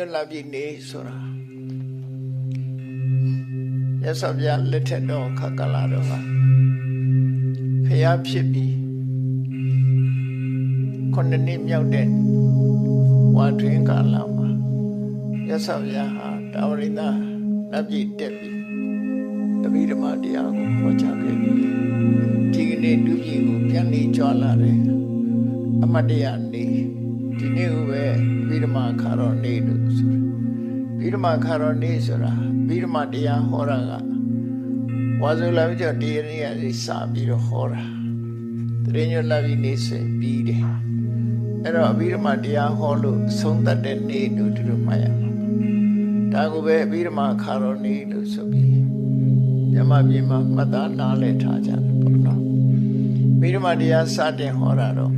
ညွတ်လာပြီနေဆိုတာမြတ်စွာဘုရားလက်ထက်တော်ခက်ကလာတော့ကဖျားဖြစ်ပြီးခုနှစ်နှစ်မြောက်တဲ့ဝါတွင်ကာလမှာမြတ်စွာဘုရားဟာတာဝရိန္ဒနတ်ပြည်တက်ပြီးတပိဓမ္မတရားကိုဟောကြားခဲ့ပြီဒီကနေ့လူကြီးကိုပြန်လည်ကြွလာတယ်အမတ်တရားနေ ဒီနေ့ကိုပဲဗိဓမာခါတော်နေလို့ဆိုတယ်ဗိဓမာခါတော်နေဆိုတာဗိဓမာတရားဟောတာကဝါဇုလာဝိကျော်တရားရည်စပြီးတော့ဟောတာတရင်ညွတ်လာပြီးနေစဉ်ပြီးတယ်အဲ့တော့အဗိဓမာတရားဟောလို့အဆုံးသတ်တဲ့နေလို့ဒီလိုမှတ်ရမှာဒါကိုပဲအဗိဓမာခါတော်နေလို့ဆိုပြီးမြမပြေမှာမှတ်သားနားလည်ထားကြတယ်ပေါ့နော်အဗိဓမာတရားစတင်ဟောတာတော့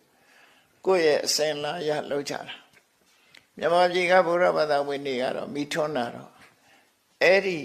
ကိုယ့်ရဲ့အစင်လာရလောက်ကြတာမြန်မာပြည်ကဘုရားဘာသာဝင်တွေကတော့မိထွန်းတာတော့အဲ့ဒီ